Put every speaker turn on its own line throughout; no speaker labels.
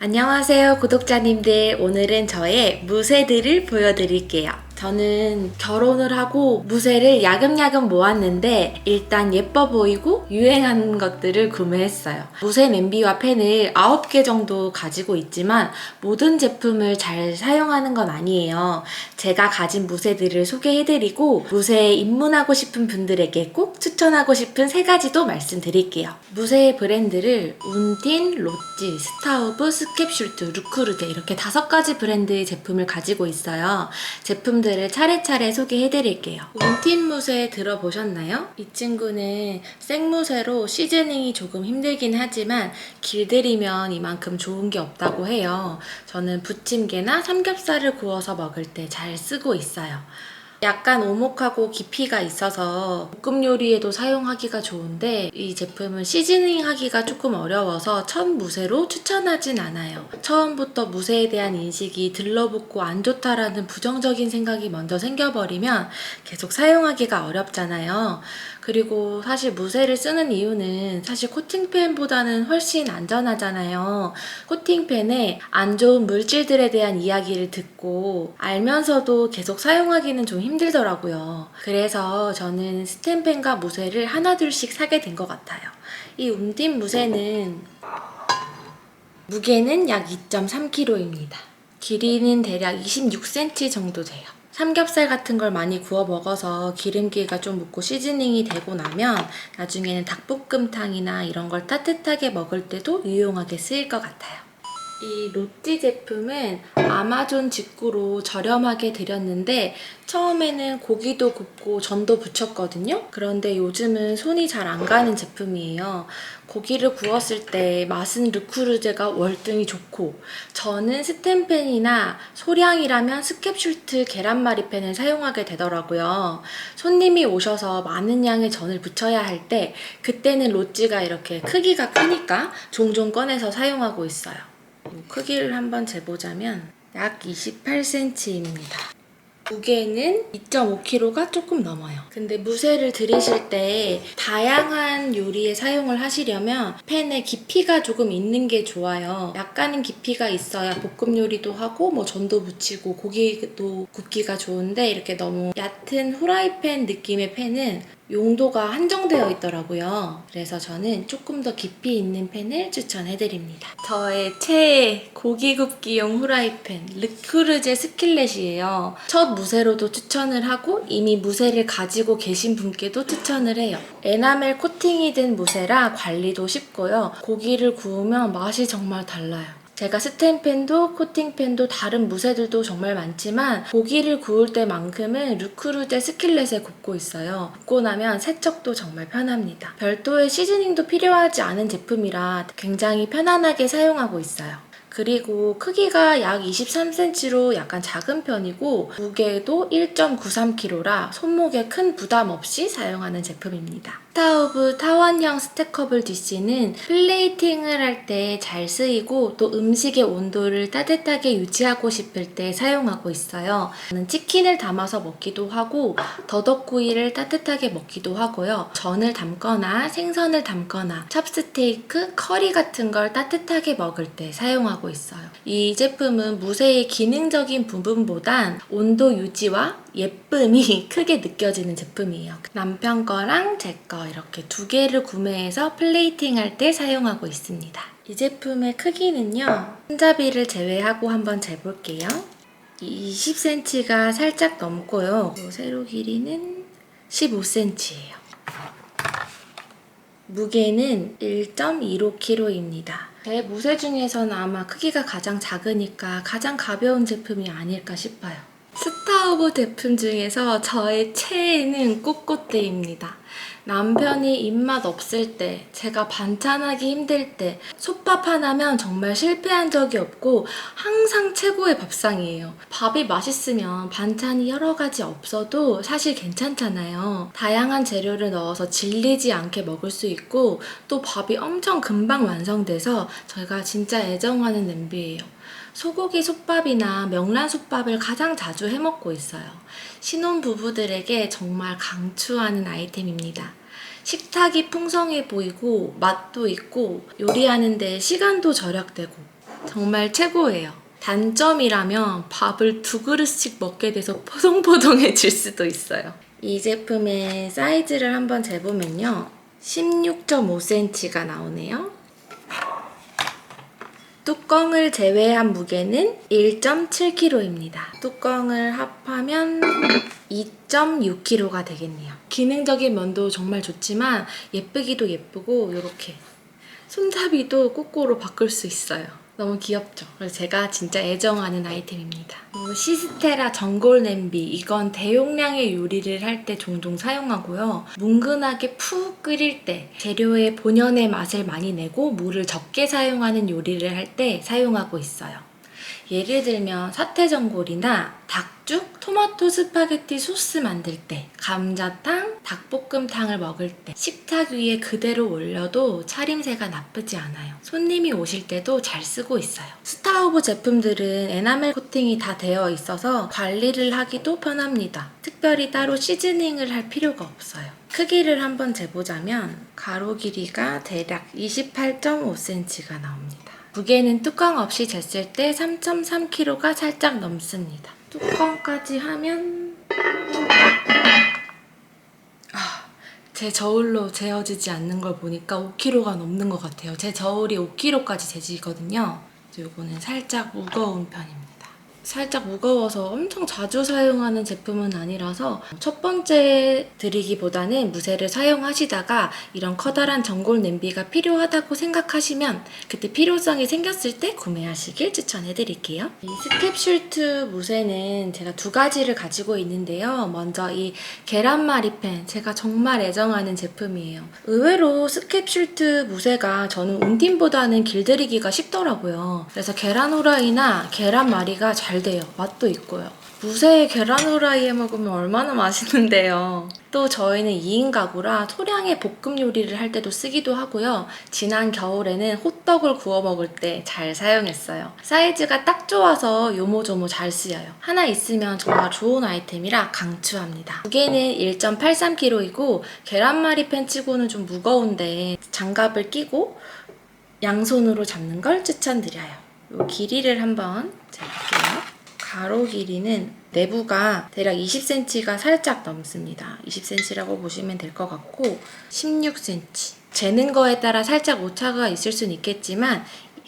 안녕하세요, 구독자님들. 오늘은 저의 무새들을 보여드릴게요. 저는 결혼을 하고 무새를 야금야금 모았는데 일단 예뻐 보이고 유행하는 것들을 구매했어요. 무새 냄비와 펜을 9개 정도 가지고 있지만 모든 제품을 잘 사용하는 건 아니에요. 제가 가진 무새들을 소개해드리고 무새에 입문하고 싶은 분들에게 꼭 추천하고 싶은 세 가지도 말씀드릴게요. 무새 브랜드를 운틴, 로찌, 스타우브, 스캡슐트, 루크르데 이렇게 다섯 가지 브랜드의 제품을 가지고 있어요. 제품들 을 차례차례 소개해드릴게요. 운틴 무새 들어보셨나요? 이 친구는 생무새로 시즈닝이 조금 힘들긴 하지만 길들이면 이만큼 좋은 게 없다고 해요. 저는 부침개나 삼겹살을 구워서 먹을 때 잘 쓰고 있어요. 약간 오목하고 깊이가 있어서 볶음 요리에도 사용하기가 좋은데 이 제품은 시즈닝 하기가 조금 어려워서 첫 무새로 추천하진 않아요. 처음부터 무새에 대한 인식이 들러붙고 안 좋다라는 부정적인 생각이 먼저 생겨버리면 계속 사용하기가 어렵잖아요. 그리고 사실 무새를 쓰는 이유는 사실 코팅펜보다는 훨씬 안전하잖아요. 코팅펜에 안 좋은 물질들에 대한 이야기를 듣고 알면서도 계속 사용하기는 좀 힘들더라고요. 그래서 저는 스텐펜과 무새를 하나둘씩 사게 된 것 같아요. 이 움딘 무새는 무게는 약 2.3kg입니다. 길이는 대략 26cm 정도 돼요. 삼겹살 같은 걸 많이 구워 먹어서 기름기가 좀 묻고 시즈닝이 되고 나면 나중에는 닭볶음탕이나 이런 걸 따뜻하게 먹을 때도 유용하게 쓰일 것 같아요. 이 로띠 제품은 아마존 직구로 저렴하게 드렸는데 처음에는 고기도 굽고 전도 부쳤거든요. 그런데 요즘은 손이 잘 안 가는 제품이에요. 고기를 구웠을 때 맛은 르쿠르제가 월등히 좋고 저는 스텐펜이나 소량이라면 스캡슐트 계란말이 펜을 사용하게 되더라고요. 손님이 오셔서 많은 양의 전을 부쳐야 할 때 그때는 로찌가 이렇게 크기가 크니까 종종 꺼내서 사용하고 있어요. 크기를 한번 재보자면 약 28cm입니다. 무게는 2.5kg가 조금 넘어요. 근데 무쇠를 들이실 때 다양한 요리에 사용을 하시려면 팬에 깊이가 조금 있는 게 좋아요. 약간은 깊이가 있어야 볶음 요리도 하고 뭐 전도 부치고 고기도 굽기가 좋은데 이렇게 너무 얕은 후라이팬 느낌의 팬은 용도가 한정되어 있더라고요. 그래서 저는 조금 더 깊이 있는 팬을 추천해드립니다. 저의 최애 고기 굽기용 후라이팬 르크르제 스킬렛이에요. 첫 무쇠로도 추천을 하고 이미 무쇠를 가지고 계신 분께도 추천을 해요. 에나멜 코팅이 된 무쇠라 관리도 쉽고요. 고기를 구우면 맛이 정말 달라요. 제가 스텐펜도 코팅펜도 다른 무쇠들도 정말 많지만 고기를 구울 때만큼은 루크루제 스킬렛에 굽고 있어요. 굽고 나면 세척도 정말 편합니다. 별도의 시즈닝도 필요하지 않은 제품이라 굉장히 편안하게 사용하고 있어요. 그리고 크기가 약 23cm로 약간 작은 편이고 무게도 1.93kg라 손목에 큰 부담 없이 사용하는 제품입니다. 스타우브 타원형 스테커블 디시는 플레이팅을 할 때 잘 쓰이고 또 음식의 온도를 따뜻하게 유지하고 싶을 때 사용하고 있어요. 치킨을 담아서 먹기도 하고 더덕구이를 따뜻하게 먹기도 하고요. 전을 담거나 생선을 담거나 찹스테이크, 커리 같은 걸 따뜻하게 먹을 때 사용하고 있어요. 이 제품은 무쇠의 기능적인 부분보단 온도 유지와 예쁨이 크게 느껴지는 제품이에요. 남편 거랑 제 거 이렇게 두 개를 구매해서 플레이팅 할 때 사용하고 있습니다. 이 제품의 크기는요. 손잡이를 제외하고 한번 재볼게요. 20cm가 살짝 넘고요. 세로 길이는 15cm예요. 무게는 1.15kg입니다. 제 무쇠 중에서는 아마 크기가 가장 작으니까 가장 가벼운 제품이 아닐까 싶어요. 스타우브 제품 중에서 저의 최애는 꼬꼬떼입니다. 남편이 입맛 없을 때, 제가 반찬하기 힘들 때, 솥밥 하나면 정말 실패한 적이 없고 항상 최고의 밥상이에요. 밥이 맛있으면 반찬이 여러 가지 없어도 사실 괜찮잖아요. 다양한 재료를 넣어서 질리지 않게 먹을 수 있고 또 밥이 엄청 금방 완성돼서 저희가 진짜 애정하는 냄비예요. 소고기 솥밥이나 명란 솥밥을 가장 자주 해 먹고 있어요. 신혼 부부들에게 정말 강추하는 아이템입니다. 식탁이 풍성해 보이고 맛도 있고 요리하는데 시간도 절약되고 정말 최고예요. 단점이라면 밥을 두 그릇씩 먹게 돼서 포동포동해질 수도 있어요. 이 제품의 사이즈를 한번 재보면요. 16.5cm가 나오네요. 뚜껑을 제외한 무게는 1.7kg입니다. 뚜껑을 합하면 2.6kg가 되겠네요. 기능적인 면도 정말 좋지만 예쁘기도 예쁘고 이렇게 손잡이도 꼬꼬로 바꿀 수 있어요. 너무 귀엽죠? 그래서 제가 진짜 애정하는 아이템입니다. 그리고 시스테라 전골 냄비. 이건 대용량의 요리를 할 때 종종 사용하고요. 뭉근하게 푹 끓일 때 재료의 본연의 맛을 많이 내고 물을 적게 사용하는 요리를 할 때 사용하고 있어요. 예를 들면 사태전골이나 닭죽, 토마토 스파게티 소스 만들 때, 감자탕, 닭볶음탕을 먹을 때 식탁 위에 그대로 올려도 차림새가 나쁘지 않아요. 손님이 오실 때도 잘 쓰고 있어요. 스타우브 제품들은 에나멜 코팅이 다 되어 있어서 관리를 하기도 편합니다. 특별히 따로 시즈닝을 할 필요가 없어요. 크기를 한번 재보자면 가로 길이가 대략 28.5cm가 나옵니다. 무게는 뚜껑 없이 쟀을 때 3.3kg가 살짝 넘습니다. 뚜껑까지 하면 아, 제 저울로 재어지지 않는 걸 보니까 5kg가 넘는 것 같아요. 제 저울이 5kg까지 재지거든요. 요거는 살짝 무거운 편입니다. 살짝 무거워서 엄청 자주 사용하는 제품은 아니라서 첫 번째 드리기보다는 무쇠를 사용하시다가 이런 커다란 전골 냄비가 필요하다고 생각하시면 그때 필요성이 생겼을 때 구매하시길 추천해드릴게요. 이 스캡슐트 무쇠는 제가 두 가지를 가지고 있는데요. 먼저 이 계란말이팬 제가 정말 애정하는 제품이에요. 의외로 스캡슐트 무쇠가 저는 운팀보다는 길들이기가 쉽더라고요. 그래서 계란 후라이나 계란말이가 잘 돼요. 맛도 있고요. 무쇠에 계란 후라이 해 먹으면 얼마나 맛있는데요. 또 저희는 2인 가구라 소량의 볶음 요리를 할 때도 쓰기도 하고요. 지난 겨울에는 호떡을 구워 먹을 때 잘 사용했어요. 사이즈가 딱 좋아서 요모조모 잘 쓰여요. 하나 있으면 정말 좋은 아이템이라 강추합니다. 무게는 1.83kg이고 계란말이 팬치고는 좀 무거운데 장갑을 끼고 양손으로 잡는 걸 추천드려요. 요 길이를 한번 재볼게요. 가로 길이는 내부가 대략 20cm가 살짝 넘습니다. 20cm라고 보시면 될 것 같고 16cm. 재는 거에 따라 살짝 오차가 있을 수는 있겠지만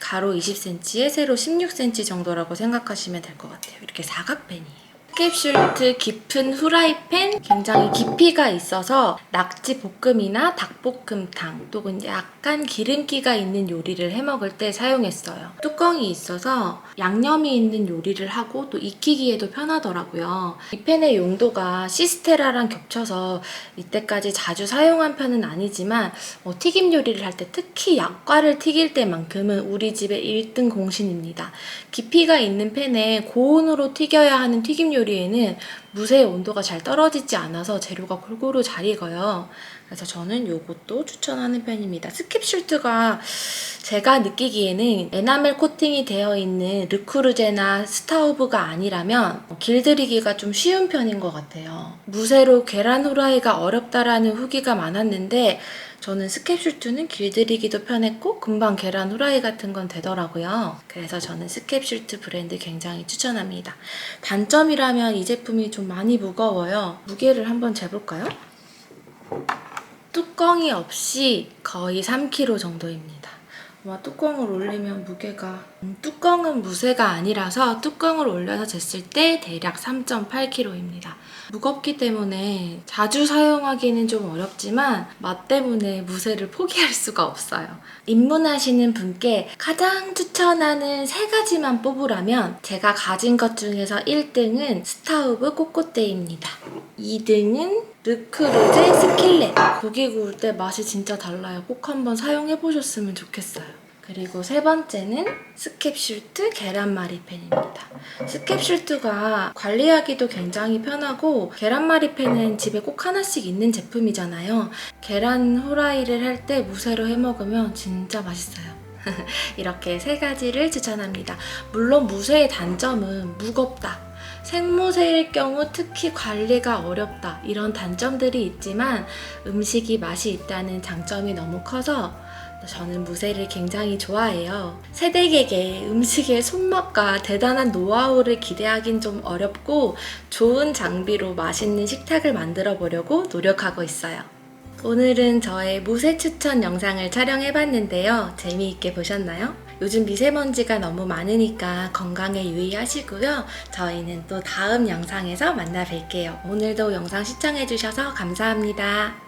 가로 20cm에 세로 16cm 정도라고 생각하시면 될 것 같아요. 이렇게 사각펜이에요. 스캡슐트 깊은 후라이팬 굉장히 깊이가 있어서 낙지 볶음이나 닭볶음탕 또는 약간 기름기가 있는 요리를 해 먹을 때 사용했어요. 뚜껑이 있어서 양념이 있는 요리를 하고 또 익히기에도 편하더라고요. 이 팬의 용도가 시스테라랑 겹쳐서 이때까지 자주 사용한 편은 아니지만 뭐 튀김 요리를 할 때 특히 약과를 튀길 때만큼은 우리 집의 1등 공신입니다. 깊이가 있는 팬에 고온으로 튀겨야 하는 튀김 요리 에는 무쇠의 온도가 잘 떨어지지 않아서 재료가 골고루 잘 익어요. 그래서 저는 이것도 추천하는 편입니다. 스킵슐트가 제가 느끼기에는 에나멜 코팅이 되어 있는 르크루제나 스타우브가 아니라면 길들이기가 좀 쉬운 편인 것 같아요. 무쇠로 계란 후라이가 어렵다라는 후기가 많았는데 저는 스캡슐트는 길들이기도 편했고 금방 계란 후라이 같은 건 되더라고요. 그래서 저는 스캡슐트 브랜드 굉장히 추천합니다. 단점이라면 이 제품이 좀 많이 무거워요. 무게를 한번 재볼까요? 뚜껑이 없이 거의 3kg 정도입니다. 아마 뚜껑을 올리면 무게가 음, 뚜껑은 무쇠가 아니라서 뚜껑을 올려서 쟀을 때 대략 3.8kg입니다. 무겁기 때문에 자주 사용하기는 좀 어렵지만 맛 때문에 무쇠를 포기할 수가 없어요. 입문하시는 분께 가장 추천하는 세 가지만 뽑으라면 제가 가진 것 중에서 1등은 스타우브 꼬꼬떼입니다. 2등은 르크루제 스킬렛. 고기 구울 때 맛이 진짜 달라요. 꼭 한번 사용해 보셨으면 좋겠어요. 그리고 세 번째는 스캡슐트 계란말이 팬입니다. 스캡슐트가 관리하기도 굉장히 편하고 계란말이 팬은 집에 꼭 하나씩 있는 제품이잖아요. 계란 후라이를 할 때 무쇠로 해 먹으면 진짜 맛있어요. 이렇게 세 가지를 추천합니다. 물론 무쇠의 단점은 무겁다. 생무새일 경우 특히 관리가 어렵다. 이런 단점들이 있지만 음식이 맛이 있다는 장점이 너무 커서 저는 무쇠를 굉장히 좋아해요. 새댁에게 음식의 손맛과 대단한 노하우를 기대하긴 좀 어렵고 좋은 장비로 맛있는 식탁을 만들어 보려고 노력하고 있어요. 오늘은 저의 무쇠 추천 영상을 촬영해 봤는데요. 재미있게 보셨나요? 요즘 미세먼지가 너무 많으니까 건강에 유의하시고요. 저희는 또 다음 영상에서 만나 뵐게요. 오늘도 영상 시청해주셔서 감사합니다.